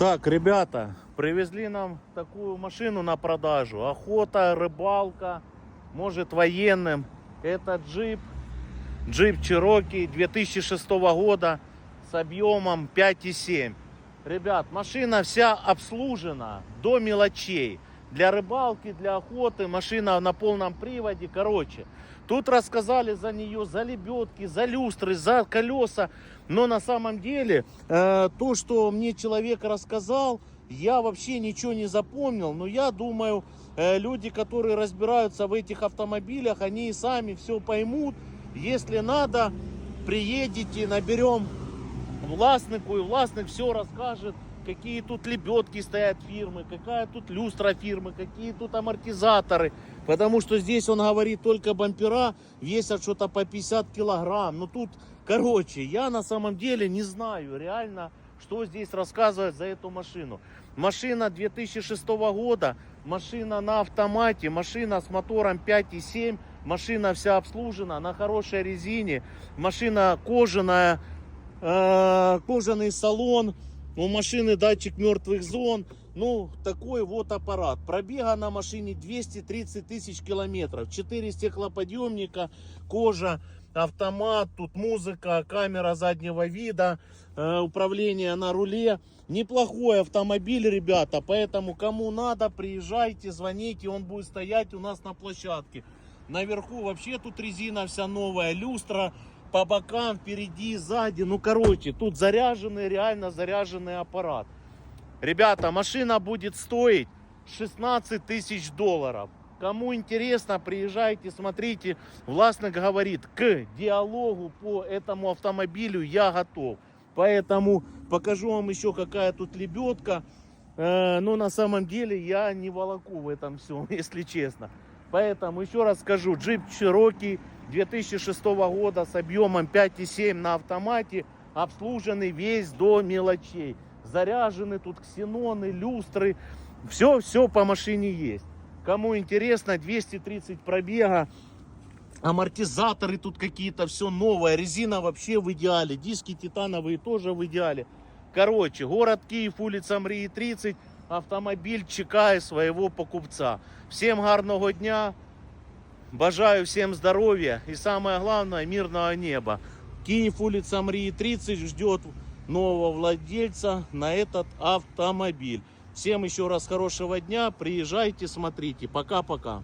Так, ребята, привезли нам такую машину на продажу. Охота, рыбалка, может военным. Это джип, джип Cherokee 2006 года с объемом 5,7. Ребят, машина вся обслужена до мелочей. Для рыбалки, для охоты, машина на полном приводе. Короче, тут рассказали за нее, за лебедки, за люстры, за колеса. Но на самом деле, э, то, что мне человек рассказал, я вообще ничего не запомнил. Но я думаю, э, люди, которые разбираются в этих автомобилях, они и сами все поймут. Если надо, приедете, наберем властнику, и властник все расскажет, какие тут лебедки стоят фирмы, какая тут люстра фирмы, какие тут амортизаторы. Потому что здесь он говорит только бампера весят что-то по 50 килограмм. Ну тут, короче, я на самом деле не знаю реально, что здесь рассказывать за эту машину. Машина 2006 года, машина на автомате, машина с мотором 5,7, машина вся обслужена, на хорошей резине, машина кожаная, э, кожаный салон, у машины датчик мертвых зон. Ну, такой вот аппарат. Пробега на машине 230 тысяч километров. 4 стеклоподъемника, кожа, автомат, тут музыка, камера заднего вида, э, управление на руле. Неплохой автомобиль, ребята. Поэтому кому надо, приезжайте, звоните. Он будет стоять у нас на площадке. Наверху вообще тут резина вся новая, люстра по бокам, впереди, сзади. Ну, короче, тут заряженный, реально заряженный аппарат. Ребята, машина будет стоить 16 тысяч долларов. Кому интересно, приезжайте, смотрите. Властник говорит, к диалогу по этому автомобилю я готов. Поэтому покажу вам еще, какая тут лебедка. Э, но на самом деле я не волоку в этом всем, если честно. Поэтому еще раз скажу, джип Cherokee 2006 года с объемом 5,7 на автомате, обслуженный весь до мелочей. Заряжены тут ксеноны, люстры, все-все по машине есть. Кому интересно, 230 пробега, амортизаторы тут какие-то, все новое, резина вообще в идеале, диски титановые тоже в идеале. Короче, город Киев, улица Мрії 30, автомобіль чекає своего покупца. Всем гарного дня, Бажаю всем здоровья и самое главное мирного неба. Киев, улица Мрии 30 ждет нового владельца на этот автомобиль. Всем еще раз хорошего дня, приезжайте, смотрите. Пока-пока.